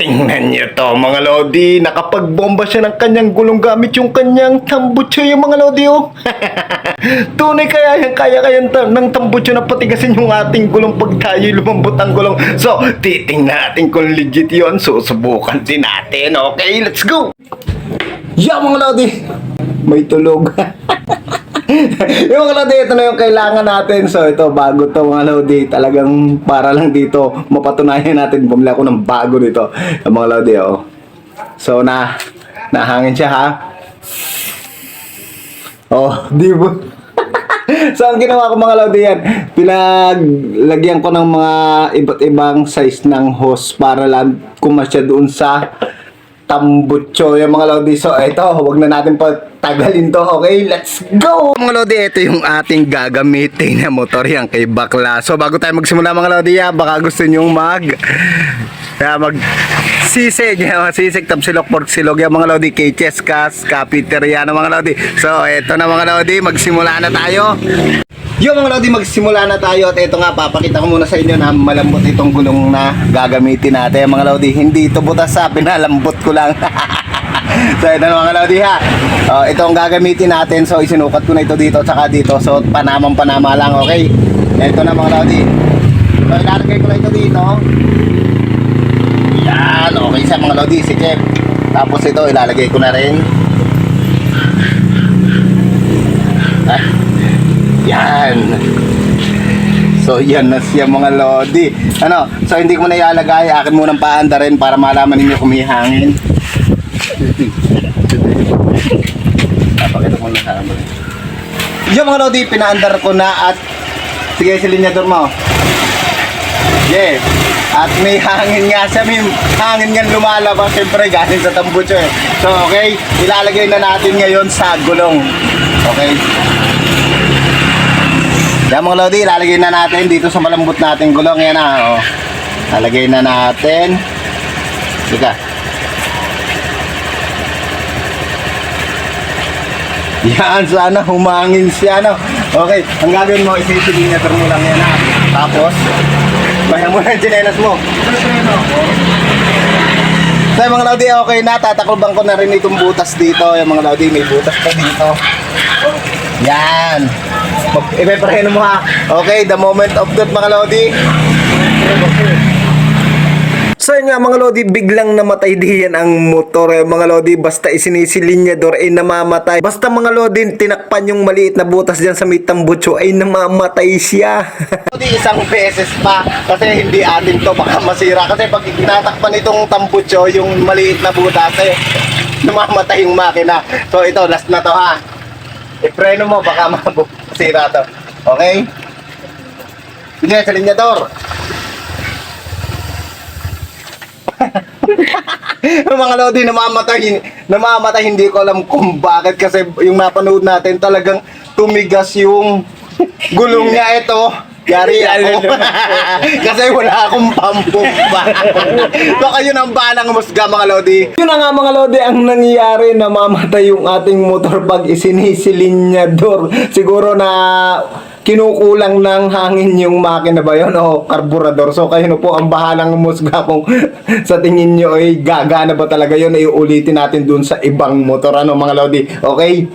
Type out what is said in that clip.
Tingnan niyo to mga Lodi, nakapagbomba siya ng kanyang gulong gamit yung kanyang tambutso yung mga Lodi oh. Tunay kaya yan, kaya kaya ng tambutso na patigasin yung ating gulong pag tayo lumambot ang gulong. So, titingnan natin kung legit yon Susubukan din natin. Okay, let's go! Yeah mga Lodi! May tulog. yung mga Lodi, ito na yung kailangan natin. So ito, bago to mga Lodi. Talagang para lang dito, mapatunayan natin. Bumili ako ng bago dito. Yung mga Lodi, oh. So na, nahangin siya ha. Oh, di ba? so ang ginawa ko mga Lodi yan, pinaglagyan ko ng mga iba't ibang size ng hose para lang kumasya doon sa tambutso yung mga Lodi. So, ito, huwag na natin pa tagalin to. Okay, let's go! Mga Lodi, ito yung ating gagamitin na motor yan kay Bakla. So, bago tayo magsimula mga Lodi, ah, baka gusto nyong mag... Kaya mag sisig, yan, sisig, tapsilok, pork silog, yan mga Lodi, kay Cheskas, Kapiter, yan mga Lodi. So, ito na mga Lodi, magsimula na tayo. Yung mga Lodi, magsimula na tayo at ito nga, papakita ko muna sa inyo na malambot itong gulong na gagamitin natin mga Lodi. Hindi ito butas sa pinalambot ko lang. so ito na mga Lodi ha. Oh, ito ang gagamitin natin. So isinukat ko na ito dito at saka dito. So panamang panama lang, okay? Ito na mga Lodi. So ilalagay ko na ito dito. Yan, okay sa mga Lodi. Sige. Tapos ito ilalagay ko na rin. Ay. Yan. So yan na siya mga lodi. Ano? So hindi ko na ilalagay. Akin munang paanda rin para malaman ninyo kung may hangin. Papakita ko na sa amin. Yung mga lodi, pinaandar ko na at sige silinyador mo. Yeah. At may hangin nga siya, may hangin nga lumalabas siyempre galing sa tambucho eh. So okay, ilalagay na natin ngayon sa gulong. Okay? Yan mga Lodi, ilalagay na natin dito sa malambot nating gulong. Yan na, oh. Lalagay na natin. Sige. Yan, sana humangin siya, no? Okay, ang gagawin mo, isisilin niya mo lang yan, ha? Tapos, bayan mo na yung chinelas mo. So, mga Lodi, okay na. Tatakloban ko na rin itong butas dito. Yung mga Lodi, may butas pa dito. Yan. Ipeprahin mo ha. Okay, the moment of truth mga Lodi. So yun nga mga Lodi, biglang namatay diyan ang motor eh, mga Lodi. Basta isinisilyador ay namamatay. Basta mga Lodi, tinakpan yung maliit na butas dyan sa may tambutso ay namamatay siya. Lodi, isang beses pa kasi hindi atin to baka masira. Kasi pag tinatakpan itong tambutso, yung maliit na butas eh, namamatay yung makina. So ito, last na to ha. Ipreno mo, baka masira to. Okay? Sige, sa linyador. mga lodi namamatay, namamatay hindi ko alam kung bakit kasi yung napanood natin talagang tumigas yung gulong niya ito. Yari ako. kasi wala akong pampumpa. so kayo nang balang musga mga lodi. Yun na nga mga lodi ang nangyayari namamatay yung ating motor pag isinisilyador. Siguro na kinukulang ng hangin yung makina ba yun o karburador. So kayo na po ang bahalang musga kung sa tingin nyo ay gagana ba talaga yun. Iulitin natin dun sa ibang motor. Ano mga lodi? Okay?